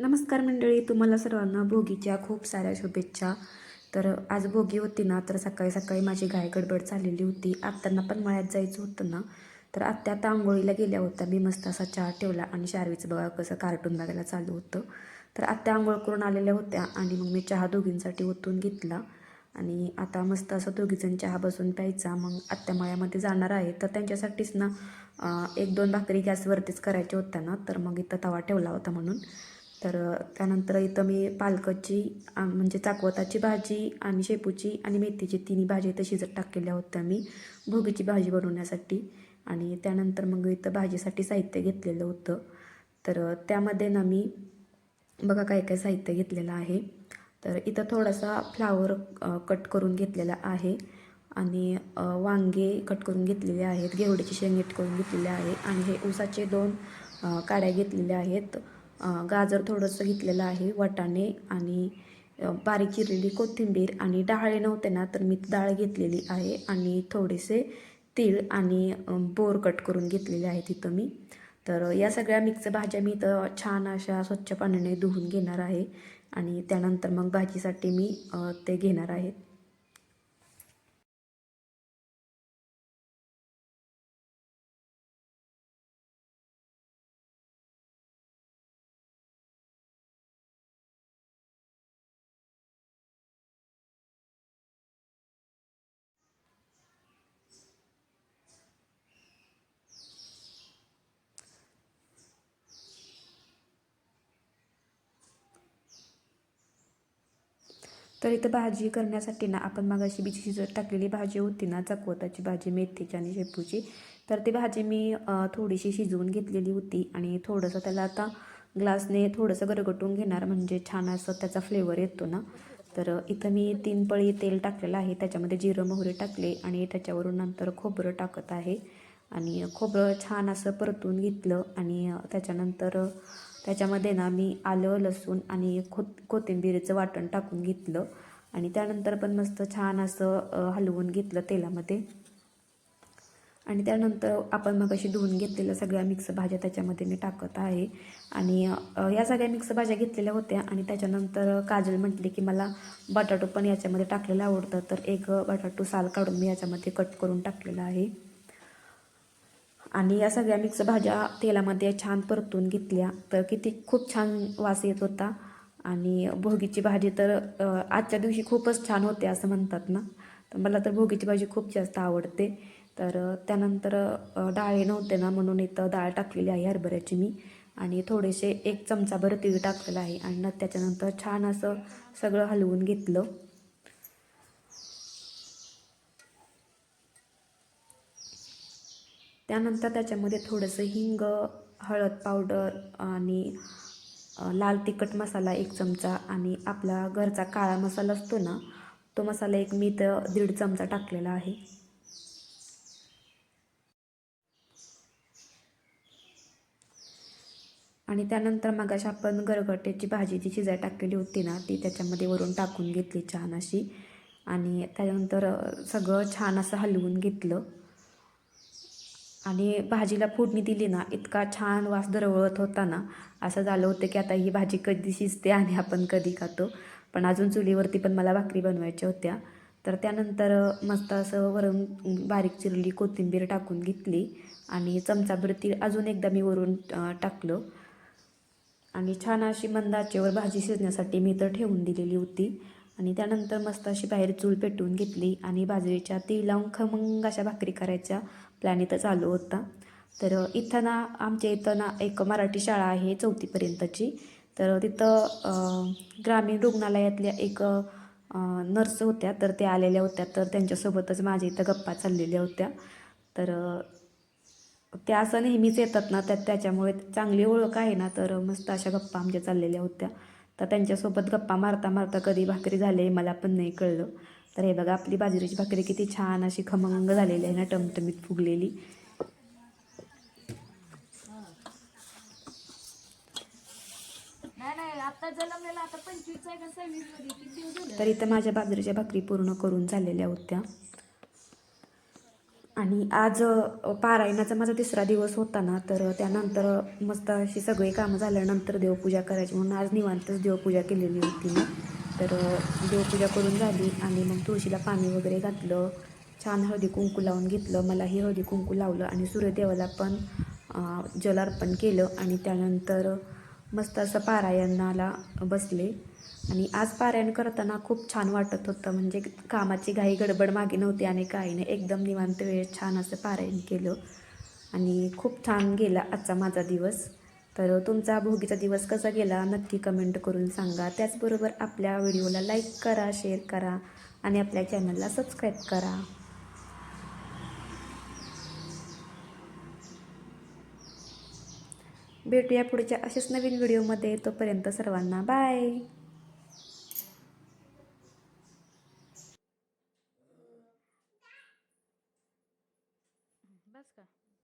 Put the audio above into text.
नमस्कार मंडळी तुम्हाला सर्वांना भोगीच्या खूप साऱ्या शुभेच्छा. तर आज भोगी होती ना तर सकाळी सकाळी माझी घाय गडबड झालेली होती. आत्यांना पण मळ्यात जायचं होतं ना. तर आत्या आता आंघोळीला गेल्या होत्या. मी मस्त असा चहा ठेवला आणि शारवीचं बघा कसं कार्टून बघायला चालू होतं. तर आत्या आंघोळ करून आलेल्या होत्या आणि मग मी चहा दोघींसाठी ओतून घेतला. आणि आता मस्त असं दोघीजण चहा बसून प्यायचा. मग आत्या मळ्यामध्ये जाणार आहे. तर त्यांच्यासाठीच ना एक दोन भाकरी गॅसवरतीच करायच्या होत्या ना. तर मग इथं तवा ठेवला होता म्हणून. तर त्यानंतर इथं मी पालकाची म्हणजे चाकवताची भाजी आणि शेपूची आणि मेथीची तिन्ही भाजी इथं शिजत टाकलेल्या होत्या मी भोगीची भाजी बनवण्यासाठी. आणि त्यानंतर मग इथं भाजीसाठी साहित्य घेतलेलं होतं. तर त्यामध्ये ना मी बघा काय काय साहित्य घेतलेलं आहे. तर इथं थोडासा फ्लावर कट करून घेतलेला आहे. आणि वांगे कट करून घेतलेले आहेत. घेवड्याची शेंग कट करून घेतलेले आहे. आणि हे ऊसाचे दोन काड्या घेतलेल्या आहेत. गाजर थोडंसं घेतलेलं आहे वाटाणे आणि बारीक चिरलेली कोथिंबीर आणि डाळे नव्हते ना तर मी डाळ घेतलेली आहे आणि थोडेसे तीळ आणि बोर कट करून घेतलेले आहेत इथं मी. तर या सगळ्या मिक्स भाज्या मी इथं छान अशा स्वच्छ पाण्याने धुवून घेणार आहे आणि त्यानंतर मग भाजीसाठी मी ते घेणार आहे. तर इथं भाजी करण्यासाठी ना आपण मगाशी बीची शिजत टाकलेली भाजी होती ना चकवताची भाजी मेथीची आणि शेपूची तर ती भाजी मी थोडीशी शिजवून घेतलेली होती आणि थोडंसं त्याला आता ग्लासने थोडंसं गरगटून घेणार म्हणजे छान असं त्याचा फ्लेवर येतो ना. तर इथं मी तीन पळी तेल टाकलेलं आहे त्याच्यामध्ये जिरं मोहरी टाकले आणि त्याच्यावरून नंतर खोबरं टाकत आहे. आणि खोबरं छान असं परतून घेतलं आणि त्याच्यानंतर त्याच्यामध्ये ना मी आलं लसूण आणि खो कोथिंबीरीचं वाटण टाकून घेतलं. आणि त्यानंतर पण मस्त छान असं हलवून घेतलं तेलामध्ये. आणि त्यानंतर आपण मग अशी धुवून घेतलेल्या सगळ्या मिक्स भाज्या त्याच्यामध्ये मी टाकत आहे. आणि या सगळ्या मिक्स भाज्या घेतलेल्या होत्या आणि त्याच्यानंतर काजल म्हटले की मला बटाटो पण याच्यामध्ये टाकलेलं आवडतं. तर एक बटाटो साल काढून मी याच्यामध्ये कट करून टाकलेला आहे. आणि या सगळ्या मिक्स भाज्या तेलामध्ये छान परतून घेतल्या. तर किती खूप छान वास येत होता. आणि भोगीची भाजी तर आजच्या दिवशी खूपच छान होते असं म्हणतात ना. तर मला तर भोगीची भाजी खूप जास्त आवडते. तर त्यानंतर डाळे नव्हते ना म्हणून इथं डाळ टाकलेली आहे हरभऱ्याची मी. आणि थोडेसे एक चमचाभर तीळ टाकलेलं आहे. आणि त्याच्यानंतर छान असं सगळं हलवून घेतलं. त्यानंतर त्याच्यामध्ये थोडंसं हिंग हळद पावडर आणि लाल तिखट मसाला एक चमचा आणि आपला घरचा काळा मसाला असतो ना तो मसाला एक मी तर दीड चमचा टाकलेला आहे. आणि त्यानंतर मग अशा आपण गरगट्याची भाजी जी शिजाय टाकलेली होती ना ती त्याच्यामध्ये वरून टाकून घेतली छान अशी. आणि त्यानंतर सगळं छान असं हलवून घेतलं. आणि भाजीला फोडणी दिली ना इतका छान वास दरवळत होता ना असं झालं होतं की आता ही भाजी कधी शिजते आणि आपण कधी खातो. पण अजून चुलीवरती पण मला भाकरी बनवायच्या होत्या. तर त्यानंतर मस्त असं वरून बारीक चिरली कोथिंबीर टाकून घेतली आणि चमचाभर ती अजून एकदा मी वरून टाकलं. आणि छान अशी मंद आचेवर भाजी शिजण्यासाठी मी तर ठेवून दिलेली होती. आणि त्यानंतर मस्त अशी बाहेर चूल पेटवून घेतली आणि बाजरीच्या ती लावून खमंग अशा भाकरी करायच्या. प्लॅन इथं चालू होता. तर इथं ना आमच्या इथं ना एक मराठी शाळा आहे चौथीपर्यंतची तर तिथं ग्रामीण रुग्णालयातल्या एक नर्स होत्या. तर त्या आलेल्या होत्या. तर त्यांच्यासोबतच माझ्या इथं गप्पा चाललेल्या होत्या. तर त्या असं नेहमीच येतात ना त्यात त्याच्यामुळे चांगली ओळख आहे ना तर मस्त अशा गप्पा आमच्या चाललेल्या होत्या. तर त्यांच्यासोबत गप्पा मारता मारता कधी भाकरी झाले मला पण नाही कळलं. तर हे बघा आपली बाजरीची भाकरी किती छान अशी खमंग झालेली आहे ना टमटमीत फुगलेली. तर इथं माझ्या बाजरीच्या भाकरी पूर्ण करून झालेल्या होत्या. आणि आज पारायणाचा माझा तिसरा दिवस होता ना तर त्यानंतर मस्त अशी सगळी कामं झाल्यानंतर देवपूजा करायची म्हणून आज निवांतच देवपूजा केलेली होती मी. तर देवपूजा करून झाली आणि मग तुळशीला पाणी वगैरे घातलं छान हळदी कुंकू लावून घेतलं मलाही हळदी कुंकू लावलं आणि सूर्यदेवाला पण जल अर्पण केलं आणि त्यानंतर मस्त असं पारायणाला बसले. आणि आज पारायण करताना खूप छान वाटत होतं. म्हणजे कामाची घाई गडबड मागे नव्हती आणि काही नाही. एकदम निवांत वेळ छान असं पारायण केलं. आणि खूप छान गेला आजचा माझा दिवस. तर तुमचा भोगीचा दिवस कसा गेला नक्की कमेंट करून सांगा. त्याचबरोबर आपल्या व्हिडिओला लाईक करा शेअर करा आणि आपल्या चॅनलला सबस्क्राईब करा. भेटूया पुढच्या अशाच नवीन व्हिडिओमध्ये. तोपर्यंत सर्वांना बाय